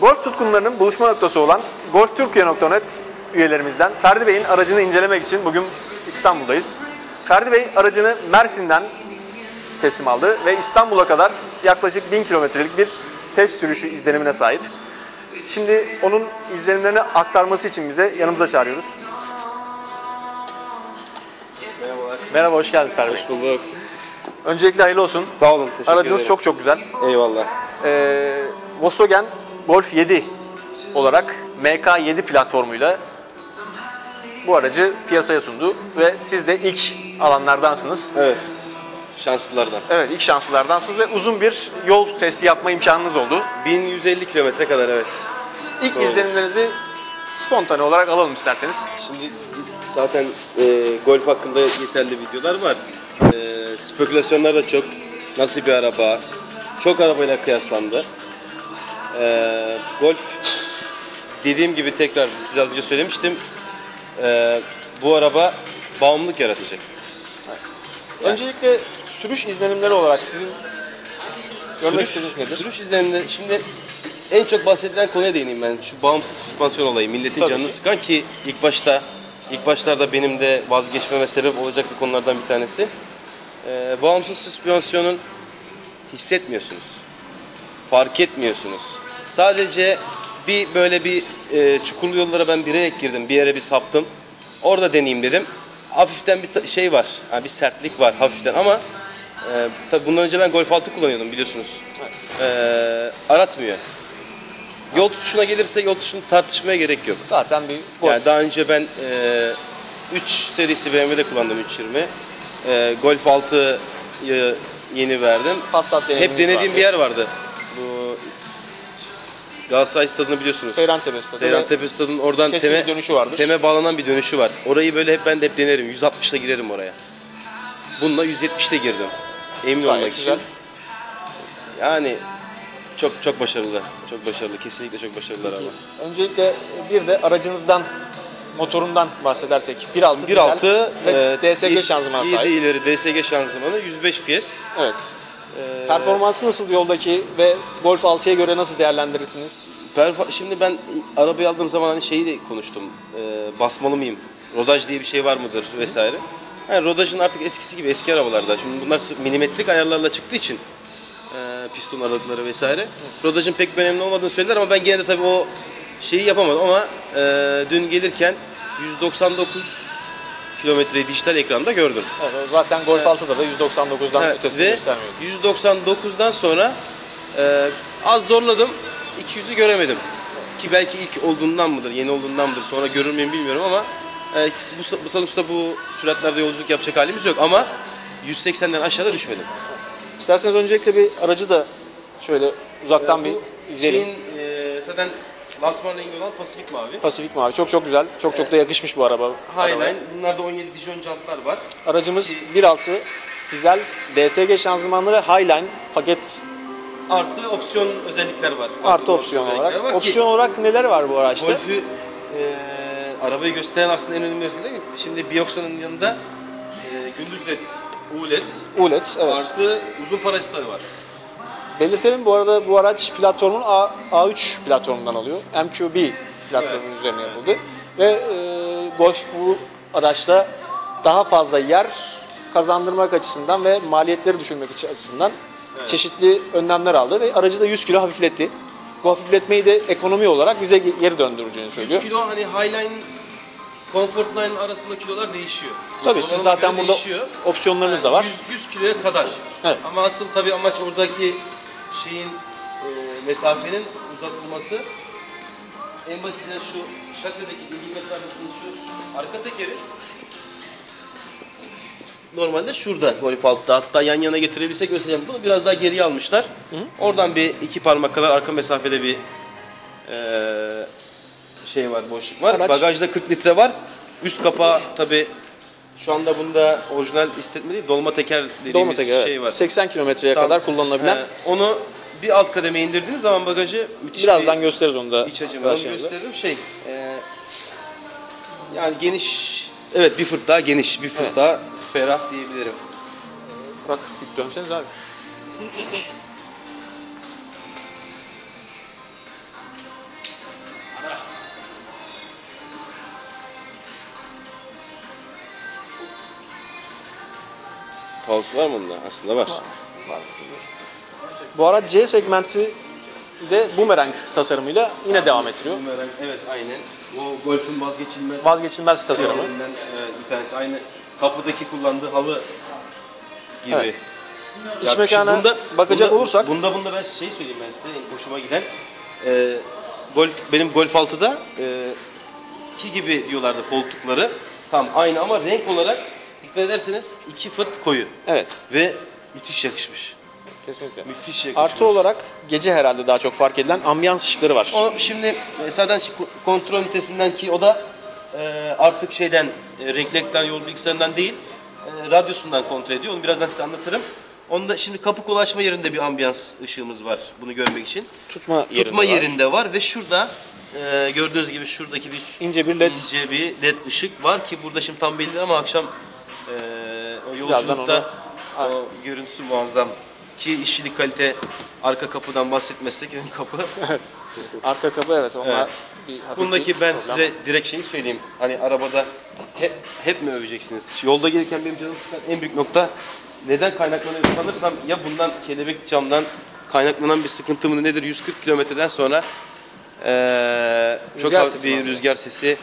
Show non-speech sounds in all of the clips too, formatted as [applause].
Golf tutkunlarının buluşma noktası olan golftürkiye.net üyelerimizden Ferdi Bey'in aracını incelemek için bugün İstanbul'dayız. Ferdi Bey aracını Mersin'den teslim aldı ve İstanbul'a kadar yaklaşık 1000 kilometrelik bir test sürüşü izlenimine sahip. Şimdi onun izlenimlerini aktarması için bize yanımıza çağırıyoruz. Merhabalar. Merhaba, hoş geldiniz Ferdi Bey. Hoş bulduk. Öncelikle hayırlı olsun. Sağ olun. Teşekkür Aracınız ederim. çok çok güzel. Eyvallah. Ee, Volkswagen Golf 7 olarak MK7 platformuyla bu aracı piyasaya sundu ve siz de ilk alanlardansınız. Evet. Şanslılardan. Evet, ilk şanslılardansınız ve uzun bir yol testi yapma imkanınız oldu. 1150 kilometre kadar evet. İlk Doğru. izlenimlerinizi spontane olarak alalım isterseniz. Şimdi zaten e, golf hakkında yeterli videolar var. E, spekülasyonlar da çok. Nasıl bir araba? Çok arabayla kıyaslandı. E, golf dediğim gibi tekrar size az önce söylemiştim. E, bu araba bağımlılık yaratacak. Öncelikle sürüş izlenimleri olarak sizin görmek istediğiniz nedir? Sürüş izleniminde şimdi en çok bahsedilen konuya değineyim ben. Şu bağımsız süspansiyon olayı. Milletin Tabii canını ki. sıkan ki ilk başta ilk başlarda benim de vazgeçmeme sebep olacak bir konulardan bir tanesi. Ee, bağımsız süspansiyonun hissetmiyorsunuz. Fark etmiyorsunuz. Sadece bir böyle bir e, çukurlu yollara ben bireyek girdim. Bir yere bir saptım. Orada deneyeyim dedim. Hafiften bir şey var. Yani bir sertlik var hafiften ama e, tabii bundan önce ben Golf 6 kullanıyordum biliyorsunuz. E, aratmıyor. Yol tutuşuna gelirse yol tutuşunu tartışmaya gerek yok. Zaten bir Golf. Yani daha önce ben e, 3 serisi BMW'de kullandım 320. E, Golf 6'yı yeni verdim. Passat Hep denediğim vardı. bir yer vardı. Galatasaray stadını biliyorsunuz. Seyran Tepesi. Seyran Tepe stadının oradan Keskin teme, bir dönüşü vardır. teme bağlanan bir dönüşü var. Orayı böyle hep ben de hep denerim. 160'la girerim oraya. Bununla 170'te girdim. Emin Gayet olmak güzel. için. Yani çok çok başarılı. Çok başarılı. Kesinlikle çok başarılı araba. Öncelikle bir de aracınızdan, motorundan bahsedersek. 1.6 dizel 1.6 ve e, DSG şanzımana sahip. de ileri DSG şanzımanı 105 PS. Evet. E, Performansı nasıl yoldaki ve Golf 6'ya göre nasıl değerlendirirsiniz? Şimdi ben arabayı aldığım zaman hani şeyi de konuştum. Ee, basmalı mıyım? Rodaj diye bir şey var mıdır vesaire. Yani rodajın artık eskisi gibi eski arabalarda. Şimdi bunlar sırf milimetrik ayarlarla çıktığı için e, piston aralıkları vesaire. Rodajın pek bir önemli olmadığını söylediler ama ben gene de tabii o şeyi yapamadım ama e, dün gelirken 199 kilometreyi dijital ekranda gördüm. Evet, zaten Golf 6'da da 199'dan Evet, ötesini ve göstermiyor. 199'dan sonra e, az zorladım. 200'ü göremedim. Ki belki ilk olduğundan mıdır, yeni olduğundan mıdır, sonra görür müyüm bilmiyorum ama e, bu, bu sonuçta bu süratlerde yolculuk yapacak halimiz yok ama 180'den aşağıda düşmedim. İsterseniz öncelikle bir aracı da şöyle uzaktan bir Bu izleyelim. Şeyin, e, zaten lansman rengi olan Pasifik Mavi. Pasifik mavi. Çok çok güzel. Çok çok da yakışmış bu araba. arabaya. Highline. Bunlarda 17 Dijon jantlar var. Aracımız 1.6 dizel DSG şanzımanlı ve Highline paket Artı opsiyon özellikler var. Fazla artı opsiyon özellikler olarak. var ki- Opsiyon olarak neler var bu araçta? Golf'ü e, arabayı gösteren aslında en önemli özellik değil mi? Şimdi Bioxon'un yanında e, gündüz led, ULED ULED evet. artı uzun far ısıtları var. Belirtelim bu arada bu araç platformun A, A3 platformundan alıyor. MQB platformunun Evet. üzerine yapıldı. Ve e, Golf bu araçta daha fazla yer kazandırmak açısından ve maliyetleri düşürmek açısından çeşitli önlemler aldı ve aracı da 100 kilo hafifletti. Bu hafifletmeyi de ekonomi olarak bize ge- geri döndüreceğini 100 söylüyor. kilo hani Highline Comfort Line arasında kilolar değişiyor. Tabii siz zaten burada değişiyor. opsiyonlarınız da var. 100, 100 kiloya kadar. Evet. Ama asıl tabii amaç oradaki şeyin e, mesafenin uzatılması. En basitinden şu şasedeki ilgi mesafesinin şu arka tekeri normalde şurada Golf altta. Hatta yan yana getirebilsek göstereceğim. Bunu biraz daha geriye almışlar. Oradan bir iki parmak kadar arka mesafede bir e, şey var, boşluk var. Araç- Bagajda 40 litre var. Üst kapağı tabii şu anda bunda orijinal istetme değil, dolma teker dediğimiz Dolma teker, şey var. 80 kilometreye Tam- kadar kullanılabilen. He, onu bir alt kademe indirdiğiniz zaman bagajı müthiş Birazdan bir gösteririz onu da. iç açımı onu arkadaşlarımıza. gösteririm. Şey, e, yani geniş, evet bir fırt daha geniş, bir fırt Evet. daha ferah diyebilirim. Bak dönseniz abi. Kaosu var mı bunda? Aslında var. Bu ara C segmenti de boomerang tasarımıyla yine devam ettiriyor. Bumerang, evet aynen. O golfün vazgeçilmez Vazgeçilmez tasarımı. tasarımından bir tanesi. Aynı kapıdaki kullandığı halı gibi. Evet. İç Ya mekana şimdi bakacak bunda, olursak Bunda bunda ben şey söyleyeyim ben size en hoşuma giden. Ee, golf benim Golf 6'da e, iki gibi diyorlardı koltukları. Tam aynı ama renk olarak dikkat ederseniz iki fıt koyu evet ve müthiş yakışmış. kesinlikle. Müthiş yakışmış. Artı olarak gece herhalde daha çok fark edilen ambiyans ışıkları var. O şimdi e, zaten kontrol ünitesinden ki o da e, artık şeyden e, renkli ekran yol bilgisayarından değil e, radyosundan kontrol ediyor. Onu birazdan size anlatırım. Onda şimdi kapı kolaşma yerinde bir ambiyans ışığımız var bunu görmek için. Tutma yerinde Tutma var. yerinde var ve şurada e, gördüğünüz gibi şuradaki bir İnce bir led. ince bir led ışık var ki burada şimdi tam belli ama akşam e, o yolculukta o görüntüsü muazzam ki işçilik kalite arka kapıdan bahsetmezsek ön kapı [laughs] Arka kapı evet onlar Evet. bir Bundaki bir ben problem. size direkt şeyi söyleyeyim. Hani arabada hep, hep mi öveceksiniz? Yolda gelirken benim canım sıkan en büyük nokta neden kaynaklanıyor sanırsam ya bundan kelebek camdan kaynaklanan bir sıkıntı mı nedir? 140 kilometreden sonra eee, çok Rüzgar sesi bir rüzgar sesi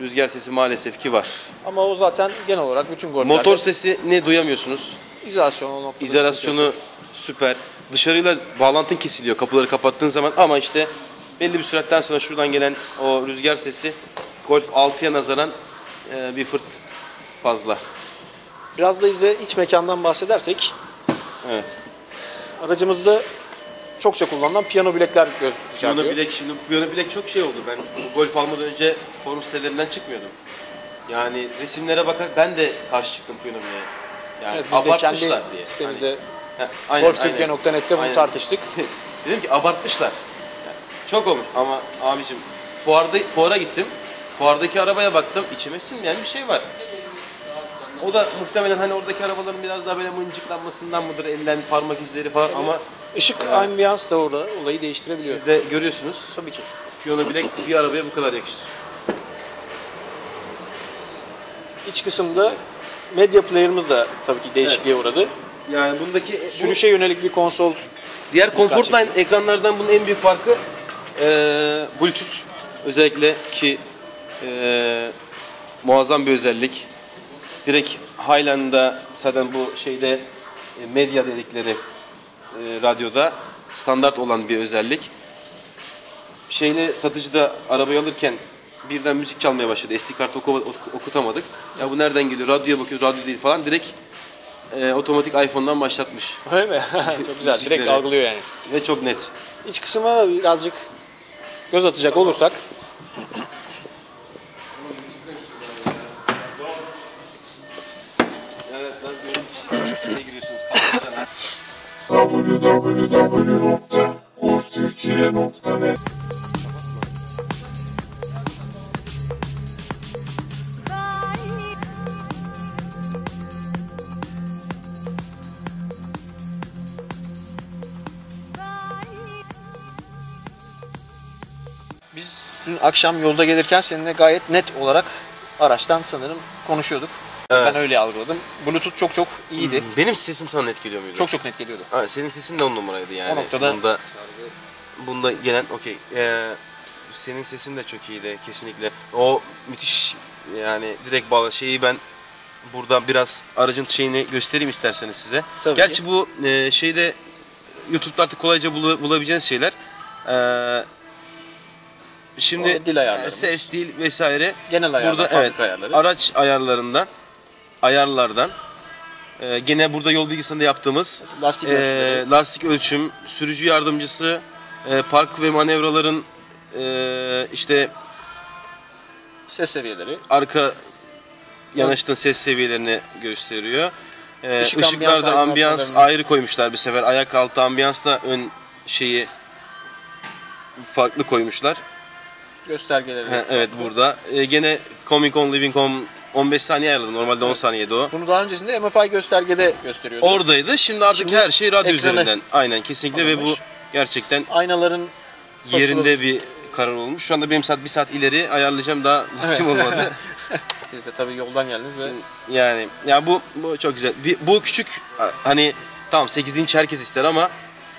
rüzgar sesi maalesef ki var. Ama o zaten genel olarak bütün golflerde Motor sesi ne duyamıyorsunuz? izolasyon o noktada İzolasyonu süper. Dışarıyla bağlantın kesiliyor kapıları kapattığın zaman ama işte belli bir süratten sonra şuradan gelen o rüzgar sesi Golf 6'ya nazaran e, bir fırt fazla. Biraz da bize iç mekandan bahsedersek Evet. aracımızda çokça kullanılan piyano bilekler göz Piyano çarpıyor. bilek şimdi piyano bilek çok şey oldu. Ben Golf almadan önce forum sitelerinden çıkmıyordum. Yani resimlere bakar ben de karşı çıktım piyano bileğe. Yani Evet, biz de abartmışlar kendi diye. sitemizde Hani, golftürkiye.net'te bunu Aynen. tartıştık. [laughs] Dedim ki abartmışlar. Yani çok olmuş ama abicim fuarda fuara gittim. Fuardaki arabaya baktım. içime sinmeyen bir şey var. O da muhtemelen hani oradaki arabaların biraz daha böyle mıncıklanmasından mıdır, elden parmak izleri falan ama Işık ambiyans da orada olayı değiştirebiliyor. siz de görüyorsunuz. Tabii ki. Piyano bilek bir arabaya bu kadar yakışır. İç kısımda medya player'ımız da tabii ki değişikliğe uğradı. Yani bundaki bu- Sürüşe yönelik bir konsol Diğer Comfortline ekranlardan bunun en büyük farkı eee Bluetooth özellikle ki eee, muazzam bir özellik. Direkt Highland'da zaten bu şeyde e, medya dedikleri e, radyoda standart olan bir özellik. Şeyle satıcıda arabayı alırken birden müzik çalmaya başladı. SD kart oku- ok- okutamadık. Ya bu nereden geliyor? Radyoya bakıyoruz, radyo değil falan. Direkt e, otomatik iPhone'dan başlatmış. Öyle mi? [laughs] Çok güzel. Direkt Müzikleri. algılıyor yani. Ve çok net. İç kısma da birazcık göz atacak olursak www.orftürkiye.net biz dün akşam yolda gelirken seninle gayet net olarak araçtan sanırım konuşuyorduk. Evet. Ben öyle algıladım. Bluetooth çok çok iyiydi. Benim sesim sana etkiliyor muydu? Çok çok net geliyordu. Ha, senin sesin de on numaraydı yani. O noktada- Bunda, bunda gelen okey. Ee, senin sesin de çok iyiydi kesinlikle. O müthiş yani direkt bağlı şeyi ben buradan biraz aracın şeyini göstereyim isterseniz size. Tabii Gerçi ki. bu e, şeyde YouTube'da artık kolayca bulu- bulabileceğiniz şeyler. Ee, şimdi O dil ses, dil vesaire. Genel ayarlar, burada evet ayarları. araç ayarlarından ayarlardan e, gene burada yol bilgisinde yaptığımız Lastik ölçüleri. lastik ölçüm, sürücü yardımcısı, e, park ve manevraların e, işte Ses seviyeleri. arka yanaştığın ses seviyelerini gösteriyor. E, Işık, ambiyans ışıklarda ambiyans aydınlatmalarını- ayrı koymuşlar bir sefer. Ayak altı ambiyans da ön şeyi farklı koymuşlar. Göstergeleri. He, evet burada. E, gene Comic On Living Home 15 saniye ayarladım. Normalde 10 saniyede o. Bunu daha öncesinde MFI göstergede gösteriyordu. Oradaydı. Şimdi artık Şimdi her şey radyo ekranı üzerinden. Aynen kesinlikle ve bu alınmış. gerçekten Aynaların yerinde bir karar olmuş. Şu anda benim saat bir saat ileri ayarlayacağım daha vaktim olmadı. [laughs] Siz de tabii yoldan geldiniz ve Yani ya bu bu çok güzel. Bir- bu küçük hani tamam 8 inç herkes ister ama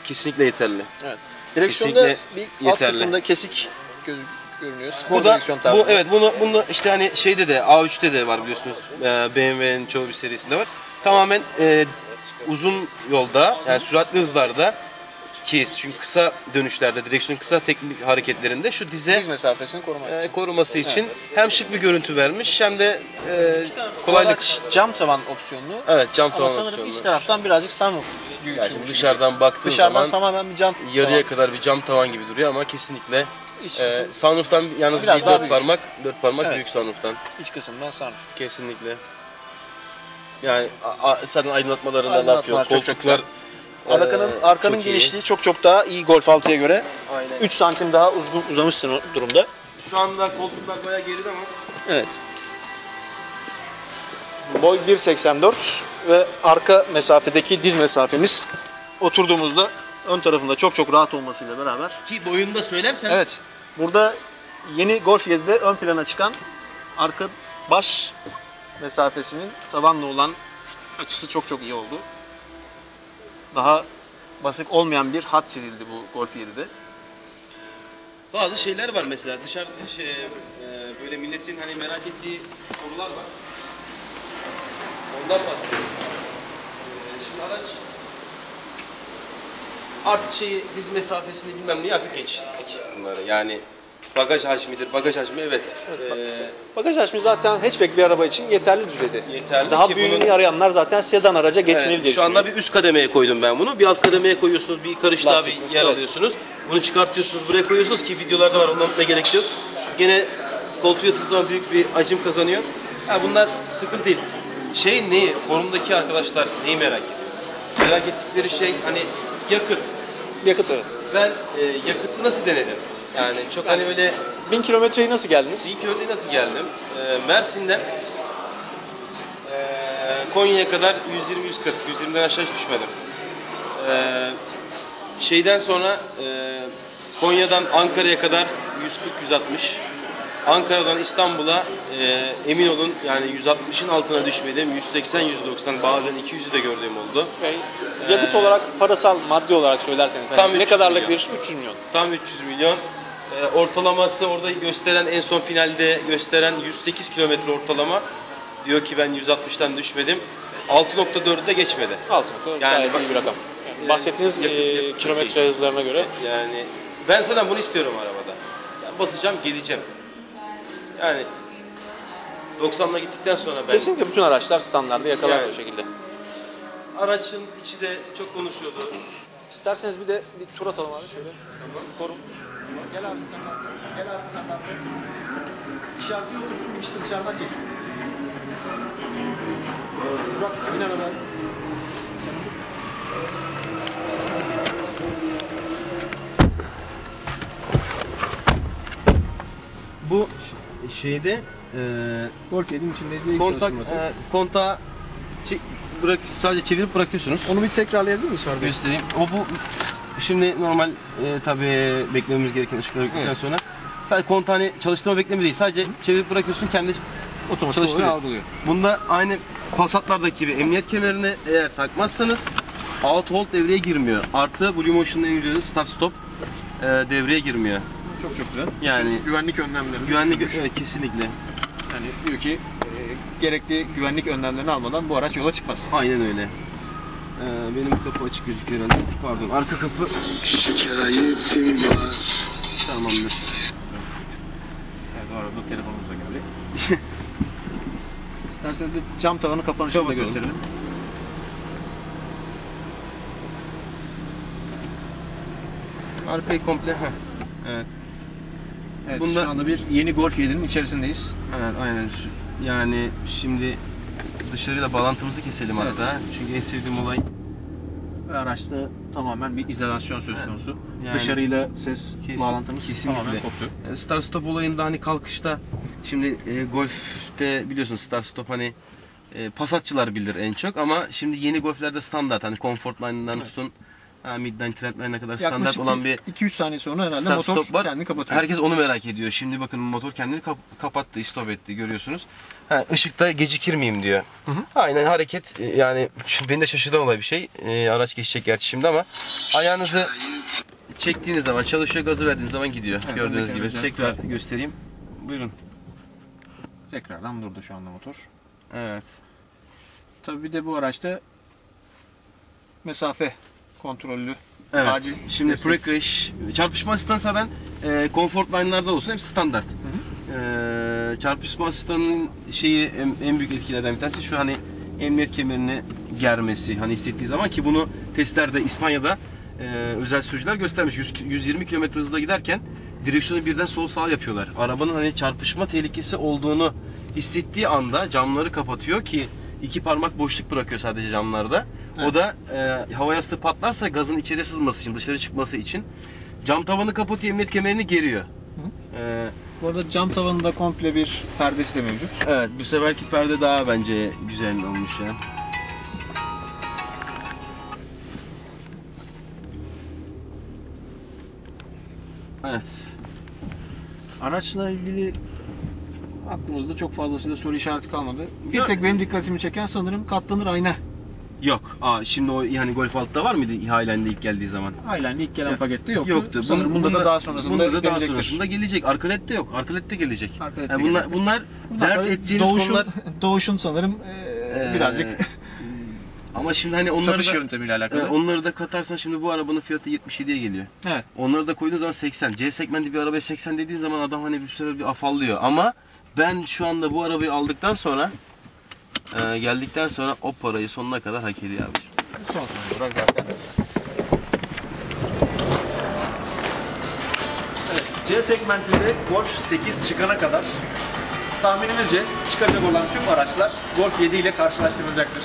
kesinlikle yeterli. evet. Direksiyonda Kesinlikle bir alt yeterli. kısımda kesik göz, görünüyor. Spor Bu da direksiyon tarzı. bu evet bunu bunu işte hani şeyde de A3'te de var biliyorsunuz. Ee, BMW'nin çoğu bir serisinde var. Tamamen e, uzun yolda yani süratli hızlarda ki çünkü kısa dönüşlerde direksiyonun kısa teknik hareketlerinde şu dize Diz mesafesini korumak e, için. koruması için hem şık bir görüntü vermiş hem de e, kolaylık. Araç cam tavan opsiyonlu. Evet cam Ama tavan sanırım opsiyonlu. iç taraftan birazcık sunroof Yani dışarıdan baktığın Dışarıdan zaman tamamen bir cam yarıya tavan. kadar bir cam tavan gibi duruyor ama kesinlikle İç, e, kısım- sunroof'tan yalnız Biraz daha dört büyük. parmak dört parmak Evet. büyük sunroof'tan. iç kısımdan sunroof. Kesinlikle. Yani a- a- zaten aydınlatmalarında laf Aydınlatmalar yok. çok çok Koltuklar Arkanın e, arkanın çok iyi. genişliği çok çok daha iyi Golf 6'ya göre. Aynen. 3 santim daha uzun uzamışsın o durumda. Şu anda koltuklar bayağı geride ama Evet. Boy 1.84 ve arka mesafedeki diz mesafemiz oturduğumuzda ön tarafında çok çok rahat olmasıyla beraber. ki boyunu da söylersen Evet. Burada yeni Golf 7'de ön plana çıkan arka baş mesafesinin tabanla olan açısı çok çok iyi oldu. Daha basık olmayan bir hat çizildi bu Golf 7'de. bazı şeyler var mesela dışarıda şey, e, böyle milletin hani merak ettiği sorular var. Ondan bahsediyorum. E, şimdi araç artık şeyi diz mesafesini bilmem neyi artık geçtik bunları. Yani bagaj hacmidir. Bagaj hacmi evet. E, Bagaj hacmi zaten hatchback bir araba için yeterli düzeyde. Yeterli Daha büyüğünü bunun- arayanlar zaten sedan araca geçmeli Evet, diye şu anda bir üst kademeye koydum ben bunu. Bir alt kademeye koyuyorsunuz, bir karış daha bir yer evet. alıyorsunuz. Bunu çıkartıyorsunuz, buraya koyuyorsunuz ki videolarda var, ondan da gerek yok. Gene koltuğu yatırdığı zaman büyük bir hacim kazanıyor. Ha, bunlar sıkıntı değil. Şey neyi, forumdaki arkadaşlar neyi merak ediyor? Merak ettikleri şey hani yakıt. Yakıt evet. Ben e, yakıtı nasıl denedim? Yani çok hani öyle 1000 kilometreyi nasıl geldiniz? İlk örneği nasıl geldim? Ee, Mersin'den ee, Konya'ya kadar 120-140, 120'den aşağı hiç düşmedim. Ee, şeyden sonra ee, Konya'dan Ankara'ya kadar 140-160. Ankara'dan İstanbul'a ee, emin olun yani 160'ın altına düşmedim. 180-190 bazen 200'ü de gördüğüm oldu. Yakıt olarak parasal, maddi olarak söylerseniz hani Tam ne 300 kadarlık milyon. bir 300 milyon. Tam 300 milyon. Ee, ortalaması orada gösteren en son finalde gösteren 108 kilometre ortalama. Diyor ki ben 160'tan düşmedim. 6.4'ü de geçmedi. Altın Yani gayet bak- iyi bir rakam. Yani Bahsettiğiniz yakıt- e, yakıt kilometre hızlarına göre Yani ben zaten bunu istiyorum arabada. Yani basacağım geleceğim. Yani 90'la gittikten sonra ben kesinlikle bütün araçlar standardı yakalar Yani. o şekilde. aracın içi de çok konuşuyordu. İsterseniz bir de bir tur atalım abi şöyle. Forum. Gel abi sen de. Gel abi sen de. İşaretli otursun bir kişi dışarıdan çeksin. Burak bin araba. Bu şeyde e, Golf 7'in içindeyiz. İlk kontak e, kontağı çek- bırak, sadece çevirip bırakıyorsunuz. Onu bir tekrarlayabilir miyiz Ferdi? göstereyim. O bu şimdi normal e, tabii beklememiz gereken ışıkları bekledikten Evet. sonra sadece kontağını çalıştırma bekleme değil. Sadece çevirip bırakıyorsun kendi Otomatik çalıştırıyor. algılıyor. Bunda aynı Passat'lardaki gibi emniyet kemerini eğer takmazsanız auto hold devreye girmiyor. Artı Blue Motion'ın en start stop e, devreye girmiyor. Çok çok güzel. Yani Güvenlik önlemleri. güvenlik evet, kesinlikle. Yani diyor ki e, gerekli güvenlik önlemlerini almadan bu araç yola çıkmaz. Aynen öyle. Ee, benim kapı açık gözüküyor herhalde. Pardon. Arka kapı tamamdır. Evet, o arada telefonumuz da geldi. [laughs] İsterseniz bir cam tavanı kapanışını da Kapatalım. gösterelim. Arkayı komple. heh. Evet. Evet, Bunda- şu anda bir yeni Golf 7'nin içerisindeyiz. Evet, aynen. Yani şimdi dışarıyla bağlantımızı keselim Evet. hatta. Çünkü en sevdiğim olay Ve araçta tamamen bir izolasyon söz konusu. Yani- Dışarıyla ses Kesin- bağlantımız kesinlikle. tamamen koptu. start stop olayında hani kalkışta şimdi e, golfte biliyorsun start stop hani e, pasatçılar bilir en çok ama şimdi yeni golflerde standart hani comfort line'ından tutun Ha, midline, trendline'e kadar standart olan bir 2-3 saniye sonra herhalde start motor stop var. kendini kapatıyor. Herkes onu merak ediyor. Şimdi bakın motor kendini kap- kapattı, stop etti görüyorsunuz. Ha, ışıkta gecikir miyim diyor. Aynen hareket e, yani beni de şaşırtan olay bir şey. E, araç geçecek gerçi şimdi ama ayağınızı çektiğiniz zaman çalışıyor, gazı verdiğiniz zaman gidiyor. Evet, Gördüğünüz gibi. aracı- Tekrar göstereyim. Buyurun. Tekrardan durdu şu anda motor. Evet. Tabii bir de bu araçta mesafe kontrollü. Evet. Acil Şimdi destek. pre-crash, çarpışma asistanı zaten e, comfort line'larda olsun hepsi standart. E, çarpışma asistanının şeyi en, en büyük etkilerden bir tanesi şu hani emniyet kemerini germesi hani hissettiği zaman ki bunu testlerde İspanya'da e, özel sürücüler göstermiş. 100, 120 km hızla giderken direksiyonu birden sol sağ yapıyorlar. Arabanın hani çarpışma tehlikesi olduğunu hissettiği anda camları kapatıyor ki iki parmak boşluk bırakıyor sadece camlarda. O da e, hava yastığı patlarsa gazın içeri sızması için, dışarı çıkması için cam tavanı kapatıyor, emniyet kemerini geriyor. E, Bu arada cam tavanında komple bir perdesi de mevcut. evet, bu seferki perde daha bence güzel olmuş ya. Evet. Araçla ilgili aklımızda çok fazlasıyla soru işareti kalmadı. Bir Ya- tek benim dikkatimi çeken sanırım katlanır ayna. Yok. Aa, şimdi o yani Golf 6'da var mıydı Highline'de ilk geldiği zaman? Highline ilk gelen Yok. pakette yoktu. Yoktu. Sanırım bunda, da daha sonrasında bunda da daha gelecektir. sonrasında gelecek. Arkalet'te yok. Arkalet'te gelecek. Arkalet'te Yani bunlar gelecektir. bunlar Bunlar dert tabii edeceğimiz Doğuş'un, konular. [laughs] Doğuş'un sanırım eee, Ee, birazcık [laughs] Ama şimdi hani onları satış da, yöntemiyle alakalı. e, onları da katarsan şimdi bu arabanın fiyatı 77'ye geliyor. evet. Onları da koyduğun zaman 80. C segmenti bir arabaya 80 dediğin zaman adam hani bir sefer bir afallıyor. Ama ben şu anda bu arabayı aldıktan sonra e, geldikten sonra o parayı sonuna kadar hak ediyor abi. Son son olarak zaten. C segmentinde Golf 8 çıkana kadar tahminimizce çıkacak olan tüm araçlar Golf 7 ile karşılaştırılacaktır.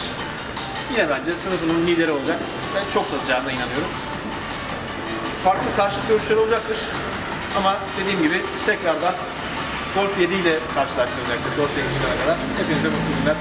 Yine bence sınıfının lideri olacak. Ben çok satacağına inanıyorum. Farklı karşıt görüşler olacaktır. Ama dediğim gibi tekrardan Golf 7 ile karşılaştıracaktır. Golf 8 çıkana kadar. Hepinize mutlu günler.